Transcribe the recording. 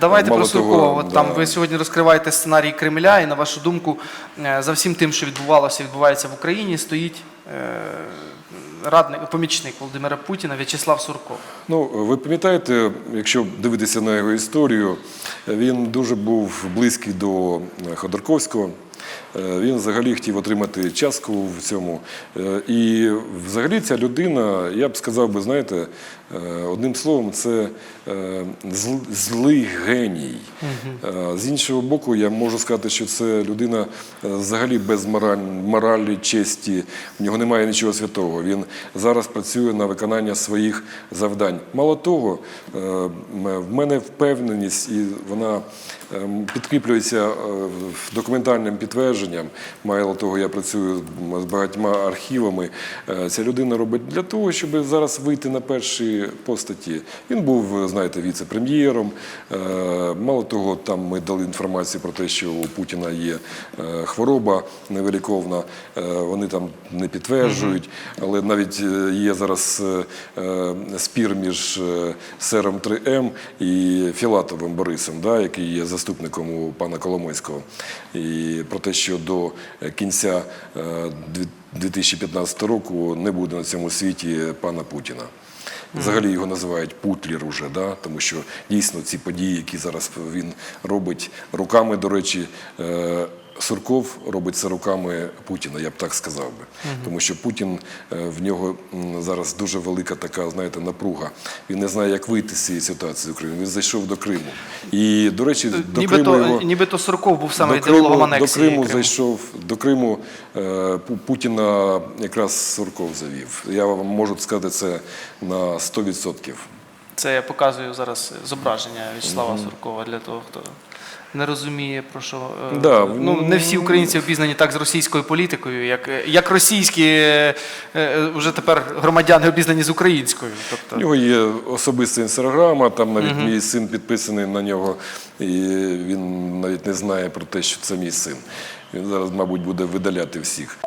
Давайте про Суркова. да. там ви сьогодні розкриваєте сценарій Кремля, і на вашу думку, е, за всім тим, що відбувалося, відбувається в Україні, стоїть е, радник, помічник Володимира Путіна В'ячеслав Сурков. Ну, ви пам'ятаєте, якщо дивитися на його історію, він дуже був близький до Ходорковського. Е, Він взагалі хотів отримати частку в цьому. Е, І взагалі ця людина, я б сказав би, знаєте, е, одним словом, це злий геній. З іншого боку, я можу сказати, що це людина взагалі без моралі, честі, в нього немає нічого святого. Він зараз працює на виконання своїх завдань. Мало того, в мене впевненість, і вона ем, підкріплюється документальним підтвердженням. Мало того, я працюю з багатьма архівами. Е, Ця людина робить для того, щоб зараз вийти на перші постаті. Він був, знаєте, віце-прем'єром. Е, Мало того, там ми дали інформацію про те, що у Путіна є е, хвороба невиліковна. Е, Вони там не підтверджують, але навіть є зараз спір між сером 3М і Філатовим Борисом, да, який є заступником у пана Коломойського. І про те, що до е, кінця е, дві- 2015 року не буде на цьому світі пана Путіна. Взагалі його називають Путлір уже, да? тому що дійсно ці події, які зараз він робить руками, до речі, е, Сурков робить це руками Путіна, я б так сказав би. Тому що Путін е, в нього зараз дуже велика така, знаєте, напруга. Він не знає, як вийти з цієї ситуації з України. Він зайшов до Криму. І, до речі, до Криму Нібито, його... нібито Сурков був саме Криму, до. Криму Криму. зайшов до Криму е, Путіна якраз Сурков завів. Я вам можу сказати це на 100%. Це я показую зараз зображення В'ячеслава Суркова для того, хто не розуміє про що. е, Да, ну, не всі українці обізнані так з російською політикою, як, як російські е, е, вже тепер громадяни обізнані з українською. У Тобто, нього є особиста інстаграма, там навіть мій син підписаний на нього, і він навіть не знає про те, що це мій син. Він зараз, мабуть, буде видаляти всіх.